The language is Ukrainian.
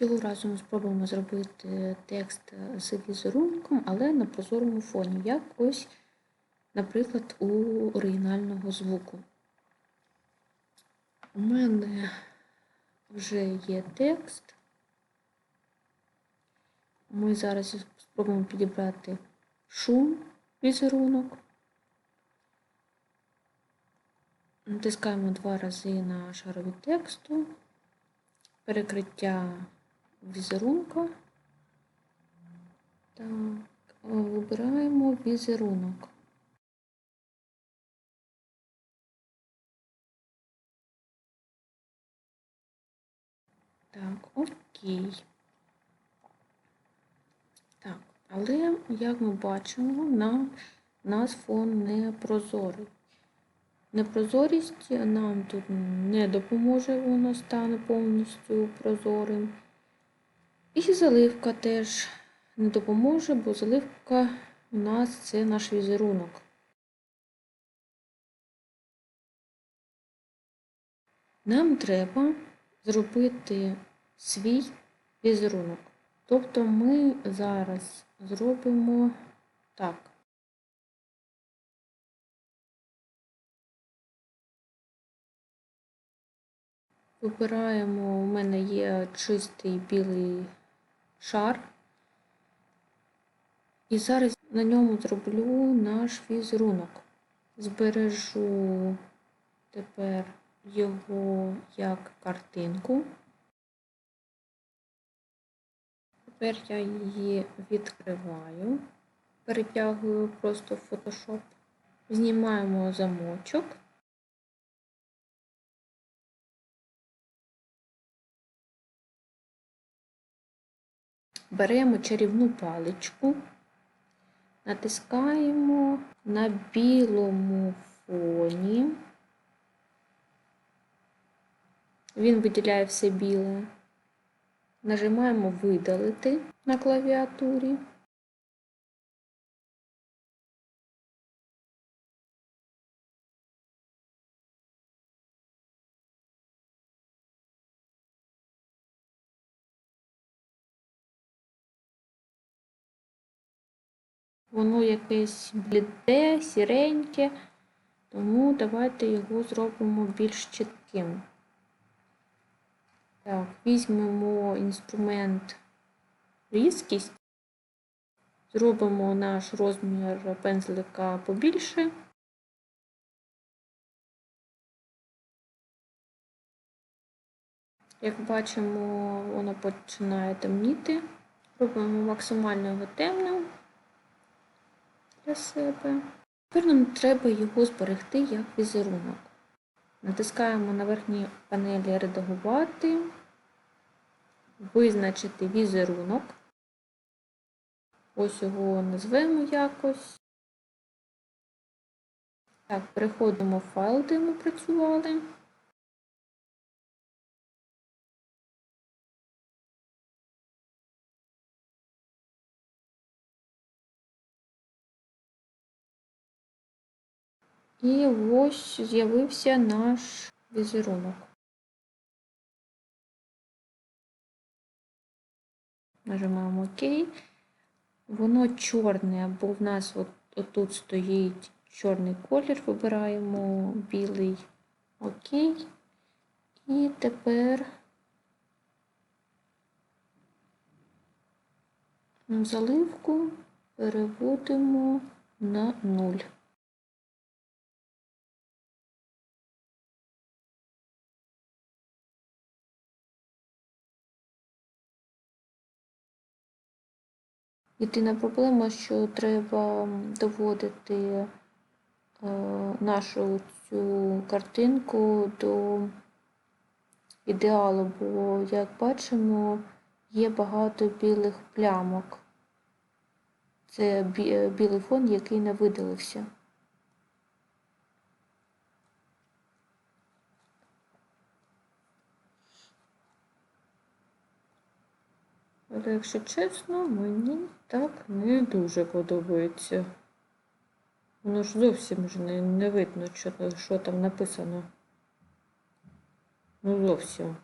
Цього разу ми спробуємо зробити текст з візерунком, але на прозорому фоні, як ось, наприклад, у оригінального звуку. У мене вже є текст. Ми зараз спробуємо підібрати шум візерунок. Натискаємо два рази на шарові тексту, перекриття візерунка. Так, вибираємо візерунок. Так, окей. Так, але, як ми бачимо, нам, нас фон не прозорий. Непрозорість нам тут не допоможе, воно стане повністю прозорим. І заливка теж не допоможе, бо заливка у нас це наш візерунок. Нам треба зробити свій візерунок. Тобто ми зараз зробимо так. Вибираємо, у мене є чистий білий шар. І зараз на ньому зроблю наш візерунок. Збережу тепер його як картинку. Тепер я її відкриваю, перетягую просто в Photoshop, знімаємо замочок. Беремо чарівну паличку, натискаємо на білому фоні. Він виділяє все біле. Нажимаємо видалити на клавіатурі. Воно якесь бліде, сіреньке, тому давайте його зробимо більш чітким. Так, візьмемо інструмент різкість, зробимо наш розмір пензлика побільше. Як бачимо, воно починає темніти. Робимо максимально його темним для себе. Тепер нам треба його зберегти як візерунок. Натискаємо на верхній панелі Редагувати, визначити візерунок. Ось його назвемо якось. Так, переходимо в файл, де ми працювали. І ось з'явився наш візерунок. Нажимаємо ОК. Воно чорне, бо в нас от, отут стоїть чорний колір, вибираємо білий ОК. І тепер заливку переводимо на 0. Єдина проблема, що треба доводити е, нашу цю картинку до ідеалу, бо, як бачимо, є багато білих плямок. Це білий фон, який не видалився. Але, якщо чесно, мені так не дуже подобається. Воно ж зовсім ж не, не видно, що, що там написано. Ну, зовсім.